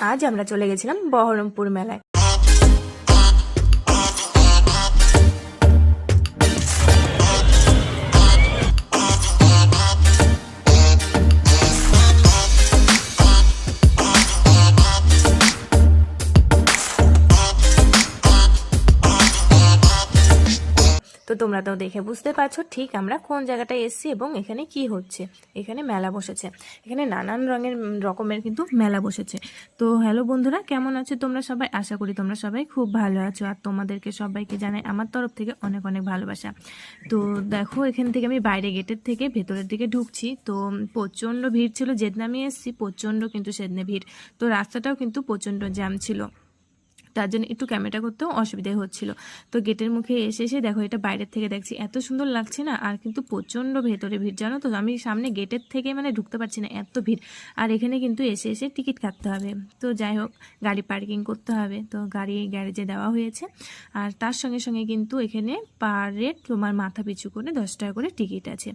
আজ আমরা চলে গেছিলাম বহরমপুর মেলায়। তো তোমরা তো দেখে বুঝতে পারছ ঠিক আমরা কোন জায়গাটায় এসেছি এবং এখানে কি হচ্ছে। এখানে মেলা বসেছে। এখানে নানান রঙের রকমের কিন্তু মেলা বসেছে। তো হ্যালো বন্ধুরা, কেমন আছো? তোমরা সবাই আশা করি তোমরা সবাই খুব ভালো আছো আর তোমাদেরকে সবাইকে জানাই আমার তরফ থেকে অনেক অনেক ভালোবাসা। তো দেখো, এখান থেকে আমি বাইরে গেটের থেকে ভেতরের দিকে ঢুকছি। তো প্রচণ্ড ভিড় ছিল। যেদিন আমি এসেছি, প্রচণ্ড কিন্তু সেদিনে ভিড়। তো রাস্তাটাও কিন্তু প্রচণ্ড জ্যাম ছিল। তার জন্য একটু ক্যামেরা করতেও অসুবিধা হচ্ছিল। তো গেটের মুখে এসে এসে দেখো, এটা বাইরের থেকে দেখছি। এত সুন্দর লাগছে না? আর কিন্তু প্রচণ্ড ভেতরে ভিড়, জানো তো? আমি সামনে গেটের থেকে মানে ঢুকতে পারছি না, এত ভিড়। আর এখানে কিন্তু এসে এসে টিকিট কাটতে হবে। তো যাই হোক, গাড়ি পার্কিং করতে হবে। তো গাড়ি গ্যারেজে দেওয়া হয়েছে। আর তার সঙ্গে সঙ্গে কিন্তু এখানে পার রেট তোমার মাথা পিছু করে দশ টাকা করে টিকিট আছে।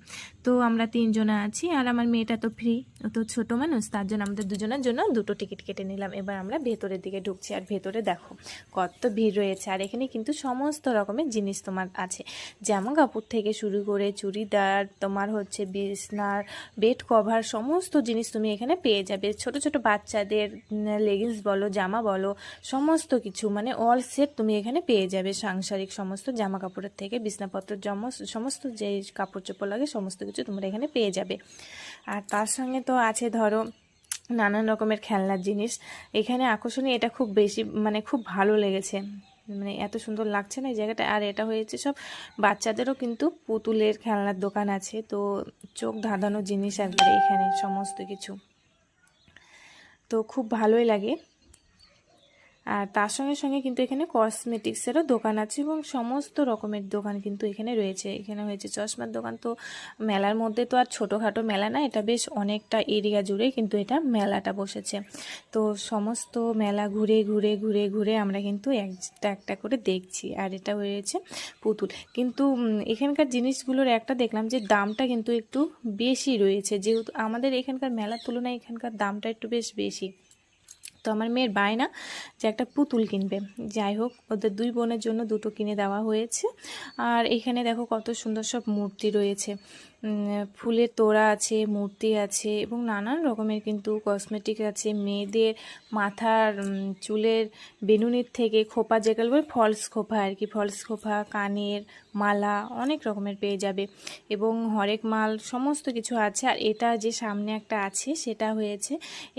তো আমরা তিনজনা আছি আর আমার মেয়েটা তো ফ্রি তো ছোটো মানুষ, তার জন্য আমাদের দুজনের জন্য দুটো টিকিট কেটে নিলাম। এবার আমরা ভেতরের দিকে ঢুকছি। আর ভেতরে দেখো কত ভিড় রয়েছে। আর এখানে কিন্তু সমস্ত রকমের জিনিস তোমার আছে। জামা কাপড় থেকে শুরু করে চুড়িদার, তোমার হচ্ছে বিছনার, বেড কভার, সমস্ত জিনিস তুমি এখানে পেয়ে যাবে। ছোট ছোট বাচ্চাদের লেগিংস বলো, জামা বলো, সমস্ত কিছু মানে অল সেট তুমি এখানে পেয়ে যাবে সাংসারিক সমস্ত জামা কাপড়ের থেকে, বিছনাপত্র জম- সমস্ত যে কাপড় চোপড় লাগে, সমস্ত কিছু তোমরা এখানে পেয়ে যাবে। আর তার সঙ্গে তো আছে ধরো নানান রকমের খেলনার জিনিস। এখানে আকর্ষণীয়, এটা খুব বেশি মানে খুব ভালো লেগেছে। মানে এত সুন্দর লাগছে না এই জায়গাটা। আর এটা হয়েছে সব বাচ্চাদেরও কিন্তু পুতুলের খেলনার দোকান আছে। তো চোখ ধাঁধানো জিনিস একবারে এখানে, সমস্ত কিছু। তো খুব ভালোই লাগে। আর তার সঙ্গে সঙ্গে কিন্তু এখানে কসমেটিক্সেরও দোকান আছে এবং সমস্ত রকমের দোকান কিন্তু এখানে রয়েছে। এখানে হয়েছে চশমার দোকান তো মেলার মধ্যে তো আর ছোটোখাটো মেলা না, এটা বেশ অনেকটা এরিয়া জুড়ে কিন্তু এটা মেলাটা বসেছে। তো সমস্ত মেলা ঘুরে ঘুরে ঘুরে ঘুরে আমরা কিন্তু একটা একটা করে দেখছি আর এটা হয়েছে পুতুল। কিন্তু এখানকার জিনিসগুলোর একটা দেখলাম যে দামটা কিন্তু একটু বেশি রয়েছে। যেহেতু আমাদের এখানকার মেলার তুলনায় এখানকার দামটা একটু বেশ বেশি। তো আমার মেয়ের বায়না যে একটা পুতুল কিনবে। যাই হোক, ওদের দুই বোনের জন্য দুটো কিনে দেওয়া হয়েছে। আর এখানে দেখো কত সুন্দর সব মূর্তি রয়েছে। ফুলের তোড়া আছে, মূর্তি আছে এবং নানান রকমের কিন্তু কসমেটিক আছে। মেয়েদের মাথার চুলের বেনুনির থেকে খোপা যেগুলো বলে ফলস খোপা আর কি ফলস খোপা, কানের মালা অনেক রকমের পেয়ে যাবে এবং হরেক মাল সমস্ত কিছু আছে। আর এটা যে সামনে একটা আছে সেটা হয়েছে।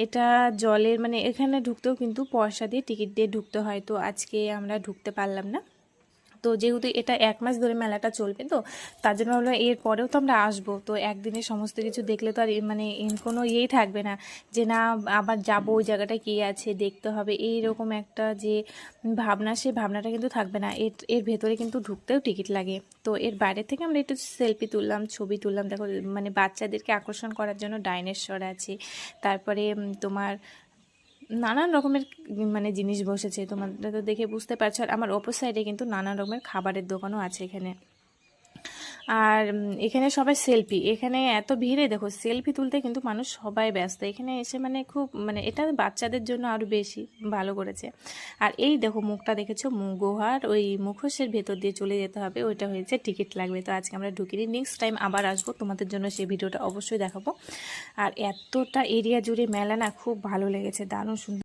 এটা জলের মানে এখানে ঢুকতেও কিন্তু পয়সা দিয়ে টিকিট দিয়ে ঢুকতে হয়, তো আজকে আমরা ঢুকতে পারলাম না। তো যেহেতু এটা এক মাস ধরে মেলাটা চলবে তো, তার জন্য হলো এর পরেও তো আমরা আসব। তো একদিনে সমস্ত কিছু দেখলে তো আর মানে কোনো ইয়েই থাকবে না যে না, আবার যাব ওই জায়গাটা কী আছে, দেখতে হবে। এই রকম একটা যে ভাবনা সেই ভাবনাটা কিন্তু থাকবে না। এর এর ভেতরে কিন্তু ঢুকতেও টিকিট লাগে। তো এর বাইরে থেকে আমরা একটু সেলফি তুললাম, ছবি তুললাম। দেখো মানে বাচ্চাদেরকে আকর্ষণ করার জন্য ডাইনোসর আছে। তারপরে তোমার নানান রকমের মানে জিনিস বসেছে, তোমরা তো দেখে বুঝতে পারছ। আর আমার ওপর সাইডে কিন্তু নানান রকমের খাবারের দোকানও আছে এখানে। আর এখানে সবাই সেলফি এখানে এত ভিড়ে, দেখো সেলফি তুলতে কিন্তু মানুষ সবাই ব্যস্ত। এখানে এসে মানে খুব মানে এটা বাচ্চাদের জন্য আরও বেশি ভালো করেছে। আর এই দেখো, মুখটা দেখেছ? গুহার ওই মুখোশের ভেতর দিয়ে চলে যেতে হবে। ওইটা হয়েছে টিকিট লাগবে। তো আজকে আমরা ঢুকিনি। নেক্সট টাইম আবার আসব। তোমাদের জন্য সেই ভিডিওটা অবশ্যই দেখাবো। আর এতটা এরিয়া জুড়ে মেলা না, খুব ভালো লেগেছে। দারুণ সুন্দর